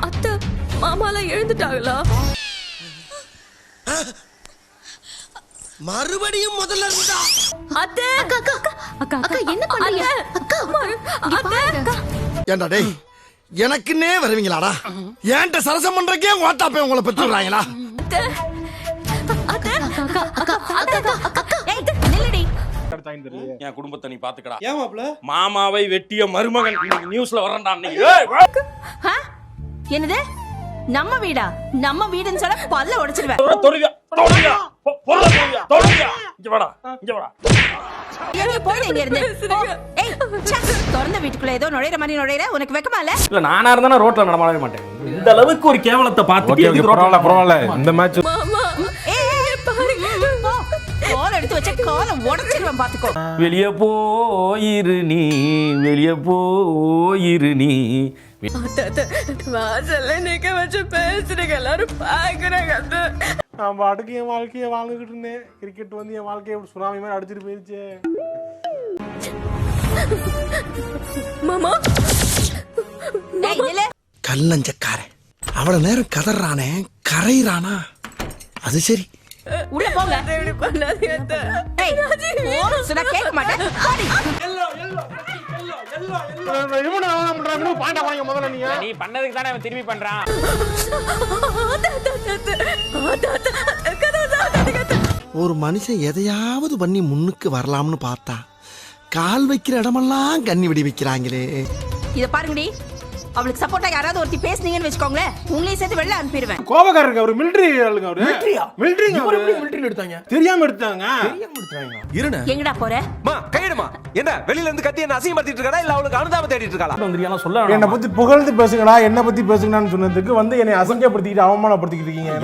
அத்தை மாமாலாம் எழுந்துட்டாங்களா மறுபடியும் முதல்ல இருந்தா அத்தை அக்கா அக்கா அக்கா அக்கா என்ன பண்றீங்க அக்கா அத்தை அக்கா ஏண்டா டேய் எனக்குன்னே வருவீங்களாடா ஏன்ட்ட சரசம் பண்றக்கே ஓட்டாப்பே உங்களை அத்தை அத்தை அக்கா அக்கா அக்கா அக்கா என் குடும்பத்தை நீ பாத்துக்கடா. ஏன் மாப்ள மாமாவை வெட்டிய மருமகன் நியூஸ்ல வரண்டா? என்னது? நம்ம வீடா? நம்ம வீடுன்னு சொல்ல பல்ல உடைச்சிருவேன்? பொ- பொருளை தொடுவியா? தொடுவியா? இங்க வாடா இங்க வாடா. திறந்த வீட்டுக்குள்ள ஏதோ நுழையிற மாதிரி நுழையிற? உனக்கு வெக்கமா இல்ல? இல்ல நானா இருந்தா ரோட்ல நடமாடவே மாட்டேன். இந்த அளவுக்கு ஒரு கேவலத்தை பார்த்து ஓகே பரவாயில்ல பரவாயில்ல. இந்த மேட்ச் உடைச்சிருவேன் பாத்துக்கோ வெளிய போயிரு நீ வெளிய போயிரு நீ. வாசல்ல நிக்க வச்சு பேசுறீங்க எல்லாரும் பாக்குறாங்க நான் பாட்டுக்கு என் வாழ்க்கையை வாழ்ந்துகிட்டு இருந்தேன். கிரிக்கெட் வந்து என் வாழ்க்கையை இப்படி சுனாமி மாதிரி அடிச்சிட்டு போயிருச்சு. மாமா. கல்லஞ்சக்காரன். அவ்வளவு நேரம் கதறானே கரையிறானா? அது சரி. உள்ள போங்க. சொன்னா கேட்க மாட்டேன். நீ. பண்ணதுக்கு தானே அவன் திரும்பி பண்றான். ஒரு மனுஷன் எதையாவது பண்ணி முன்னுக்கு வரலாம்னு பார்த்தா கால் வைக்கிற இடமெல்லாம் கண்ணி வெடி வைக்கிறாங்களே. இத பாருங்கடி. அவளுக்கு சப்போர்ட்டா யாராவது ஒருத்தி பேசுனீங்கன்னு வச்சுக்கோங்களேன் உங்களையும் சேர்த்து வெளில அனுப்பிடுவேன். கோபக்காரருக்கு அவரு மிலிட்டரி ஆளுங்க அவரு. மிலிட்டரிங்க அவரு. மிலிட்டரி எடுத்தாங்க? தெரியாம எடுத்தாங்க. இருண்ணே. எங்கடா போற? மா கையிடுமா. என்ன வெளியில இருந்து கத்தி என்ன அசிங்கப்படுத்திட்டு இருக்காடா இல்ல அவளுக்கு அனுதாபம் தேடிட்டு இருக்காளா? வந்துருக்கலாம் சொல்ல என்னை பத்தி புகழ்ந்து பேசுங்கடா. என்ன பத்தி பேசுங்கடான்னு சொன்னதுக்கு வந்து என்னை அசிங்கப்படுத்திக்கிட்டு அவமானப்படுத்திக்கிட்டு இருக்கீங்க.